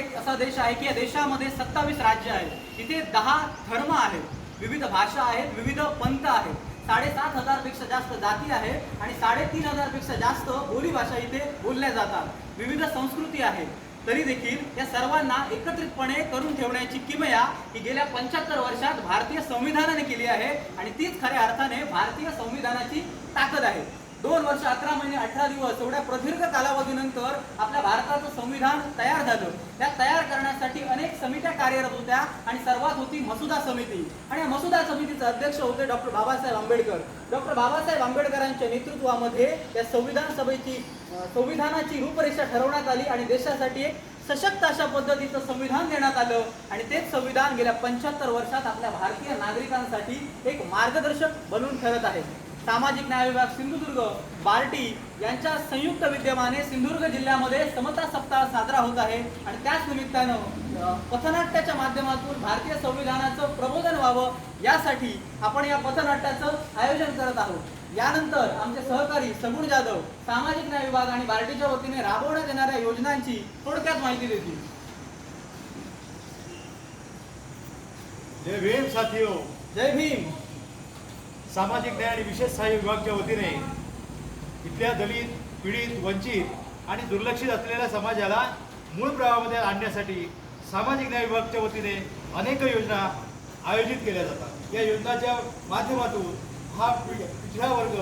एक असा देश आहे की या देशामध्ये सत्तावीस राज्य आहेत. इथे दहा धर्म आहेत. विविध भाषा आहेत विविध पंथ आहेत. साडेसात हजारपेक्षा जास्त जाती आहेत आणि साडेतीन हजारपेक्षा जास्त बोलीभाषा इथे बोलल्या जातात. विविध संस्कृती आहेत. तरी देखील या सर्वांना एकत्रितपणे करून ठेवण्याची किमया ही गेल्या पंच्याहत्तर वर्षात भारतीय संविधानाने केली आहे आणि तीच खऱ्या अर्थाने भारतीय संविधानाची ताकद आहे. दोन वर्ष अकरा महिने अठरा दिवस एवढ्या प्रदीर्घ कालावधीनंतर आपल्या भारताचं संविधान तयार झालं. त्या तयार करण्यासाठी अनेक समित्या कार्यरत होत्या आणि सर्वात होती मसुदा समिती. आणि या मसुदा समितीचे अध्यक्ष होते डॉक्टर बाबासाहेब आंबेडकर. डॉक्टर बाबासाहेब आंबेडकरांच्या नेतृत्वामध्ये या संविधान सभेची संविधानाची रूपरेषा ठरवण्यात आली आणि देशासाठी एक सशक्त अशा पद्धतीचं संविधान देण्यात आलं. आणि तेच संविधान गेल्या पंच्याहत्तर वर्षात आपल्या भारतीय नागरिकांसाठी एक मार्गदर्शक बनून ठरत आहे. सामाजिक न्याय विभाग सिंधुदुर्ग बार्टी यांच्या संयुक्त विद्यमाने सिंधुदुर्ग जिल्ह्यामध्ये समता सप्ताह साजरा होत आहे. आणि त्याच निमित्तानं पथनाट्याच्या माध्यमातून भारतीय संविधानाचं प्रबोधन व्हावं यासाठी आपण या पथनाट्याचं आयोजन करत आहोत. यानंतर आमचे सहकारी सगुण जाधव सामाजिक न्याय विभाग आणि बार्टीच्या वतीने राबवण्यात येणाऱ्या योजनांची थोडक्यात माहिती देतील. जय भीम साथियो. जय भीम. सामाजिक न्याय आणि विशेष सहाय्य विभागाच्या वतीने इथल्या दलित पीडित वंचित आणि दुर्लक्षित असलेल्या समाजाला मूळ प्रवाहामध्ये आणण्यासाठी सामाजिक न्याय विभागाच्या वतीने अनेक योजना आयोजित केल्या जातात. या योजनाच्या माध्यमातून हा पि- पिछडा वर्ग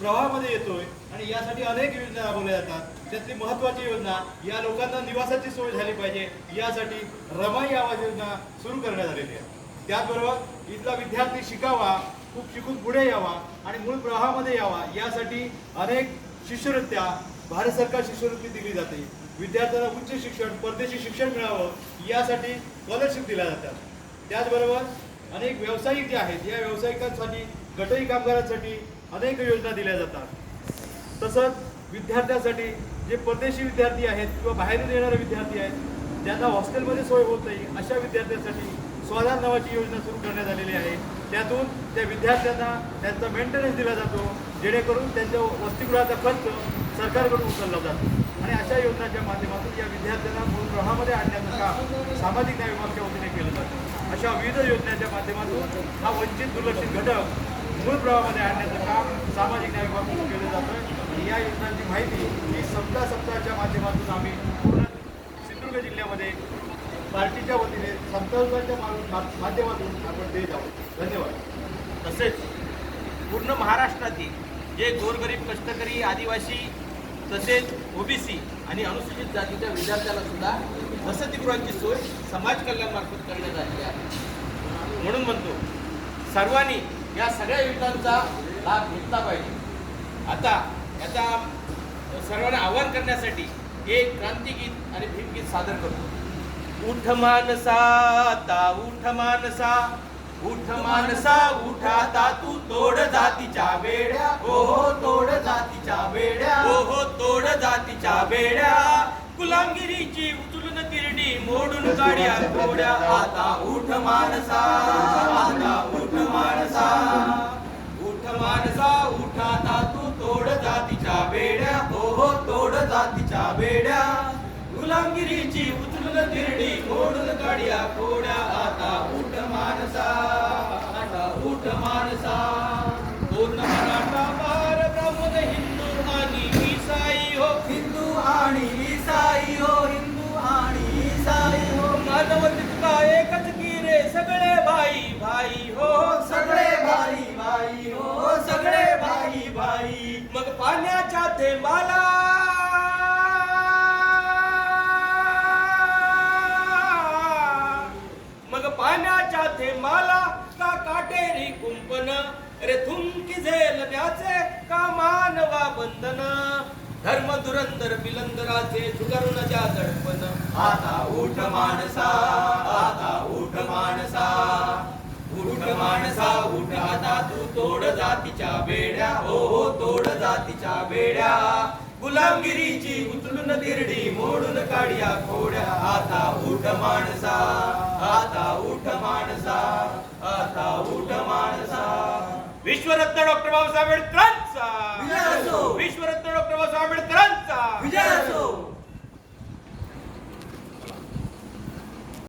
प्रवाहामध्ये येतोय आणि यासाठी अनेक योजना राबवल्या जातात. त्यातली महत्त्वाची योजना या लोकांना निवासाची सोय झाली पाहिजे यासाठी रमाई आवाज योजना सुरू करण्यात आलेली आहे. त्याचबरोबर इथला विद्यार्थी शिकावा खूप शिकून पुढे यावा आणि मूळ प्रवाहामध्ये यावा यासाठी अनेक शिष्यवृत्त्या भारत सरकार शिष्यवृत्ती दिली जाते. विद्यार्थ्यांना उच्च शिक्षण परदेशी शिक्षण मिळावं यासाठी स्कॉलरशिप दिल्या जातात. त्याचबरोबर अनेक व्यावसायिक जे आहेत या व्यावसायिकांसाठी गटई कामगारांसाठी अनेक योजना दिल्या जातात. तसंच विद्यार्थ्यांसाठी जे परदेशी विद्यार्थी आहेत किंवा बाहेरून येणारे विद्यार्थी आहेत ज्यांना हॉस्टेलमध्ये सोय होत नाही अशा विद्यार्थ्यांसाठी स्वाधार नावाची योजना सुरू करण्यात आलेली आहे. त्यातून त्या विद्यार्थ्यांना त्यांचा मेंटेनन्स दिला जातो जेणेकरून त्यांच्या वसतिगृहाचा खर्च सरकारकडून उचलला जातो. आणि अशा योजनांच्या माध्यमातून या विद्यार्थ्यांना मूळ आणण्याचं काम सामाजिक न्याय विभागाच्या वतीने केलं जातं. अशा विविध योजनांच्या माध्यमातून हा वंचित दुर्लक्षित घटक मूळ प्रवाहामध्ये आणण्याचं काम सामाजिक न्याय विभागाकडून केलं जातं आणि या योजनांची माहिती ही सप्ताह सप्ताहाच्या माध्यमातून आम्ही पूर्ण सिंधुदुर्ग जिल्ह्यामध्ये पार्टीच्या वतीने संकल्पाच्या माध्यमातून आपण देत आहोत. धन्यवाद. तसेच पूर्ण महाराष्ट्रातील जे गोरगरीब कष्टकरी आदिवासी तसेच ओबीसी आणि अनुसूचित जातीच्या विद्यार्थ्याला सुद्धा वसतिगृहांची सोय समाज कल्याणमार्फत करण्यात आलेली आहे. म्हणून म्हणतो सर्वांनी या सगळ्या योजनांचा लाभ घेतला पाहिजे. आता याचा सर्वांना आवाहन करण्यासाठी एक क्रांतिगीत आणि भीमगीत सादर करतो. उठ मानसा आता उठ मानसा उठ मानसा उठ आता तू तोड जातीच्या बेड्या. हो हो तोड जातीच्या बेड्या. हो हो तोड जातीच्या बेड्या. गुलामगिरीची उचलून तिरडी मोडून काढ्या कोड्या आता उठ मानसा आता उठ मानसा उठ मानसा उठ आता तू तोड जातीच्या बेड्या. हो हो तोड जातीच्या बेड्या. गुलामगिरीची उचलून तिरडी मोडून काढ्या कोड्या मानसा आता उठ मानसा. पूर्ण मराठा बार ब्राह्मण हिंदू आणि ईसाई हो. हिंदू आणि ईसाई हो हिंदू आणि ईसाई हो. मानव तितका एकच की रे सगळे मानवा बंधन धर्म दुरंदर बिलंदराचे झुगारून दडपण. आता उठ माणसा आता उठ माणसा. उठ माणसा उठ आता तू तोड जातीच्या बेड्या. हो हो तोड जातीच्या बेड्या. गुलामगिरीची उचलून तिरडी मोडून काढ्या खोड्या. आता उठ माणसा आता उठ माणसा आता उठ माणसा. विश्वरत्न डॉक्टर बाबासाहेब आंबेडकर.